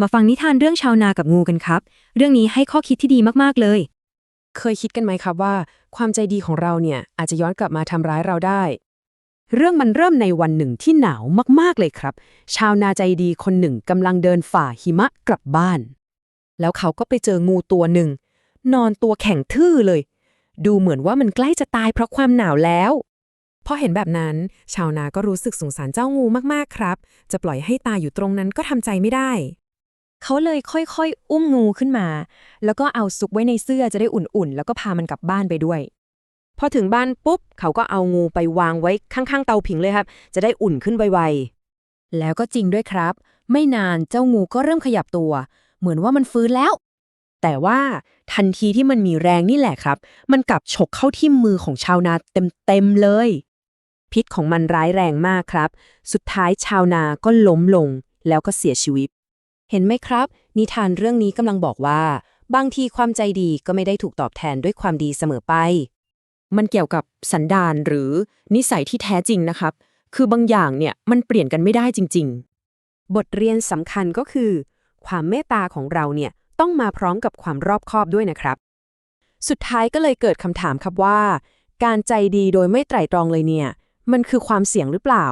มาฟังนิทานเรื่องชาวนากับงูกันครับ เรื่องนี้ให้ข้อคิดที่ดีมากๆเลย เคยคิดกันไหมครับว่า ความใจดีของเราเนี่ยอาจจะย้อนกลับมาทำร้ายเราได้ เรื่องมันเริ่มในวันหนึ่งที่หนาวมากๆเลยครับ ชาวนาใจดีคนหนึ่งกำลังเดินฝ่าหิมะกลับบ้าน แล้วเขาก็ไปเจองูตัวหนึ่ง นอนตัวแข็งทื่อเลย ดูเหมือนว่ามันใกล้จะตายเพราะความหนาวแล้วพอเห็นแบบนั้น ชาวนาก็รู้สึกสงสารเจ้างูมากๆครับ จะปล่อยให้ตายอยู่ตรงนั้นก็ทำใจไม่ได้ เขาเลยค่อยๆ อุ้มงูขึ้นมา แล้วก็เอาซุกไว้ในเสื้อจะได้อุ่นๆ แล้วก็พามันกลับบ้านไปด้วย พอถึงบ้านปุ๊บ เขาก็เอางูไปวางไว้ข้างๆ เตาผิงเลยครับ จะได้อุ่นขึ้นไวๆ แล้วก็จริงด้วยครับ ไม่นานเจ้างูก็เริ่มขยับตัว เหมือนว่ามันฟื้นแล้ว แต่ว่าทันทีที่มันมีแรงนี่แหละครับ มันกลับฉกเข้าที่มือของชาวนาเต็มๆเลย พิษของมันร้ายแรงมากครับ สุดท้ายชาวนาก็ล้มลงแล้วก็เสียชีวิต เห็นไหมครับ นิทานเรื่องนี้กำลังบอกว่า บางทีความใจดีก็ไม่ได้ถูกตอบแทนด้วยความดีเสมอไป มันเกี่ยวกับสันดานหรือนิสัยที่แท้จริงนะครับ คือบางอย่างเนี่ยมันเปลี่ยนกันไม่ได้จริง ๆ บทเรียนสำคัญก็คือ ความเมตตาของเราเนี่ยต้องมาพร้อมกับความรอบคอบด้วยนะครับ สุดท้ายก็เลยเกิดคำถามครับว่า การใจดีโดยไม่ไตร่ตรองเลยเนี่ย มันคือความเสี่ยงหรือเปล่า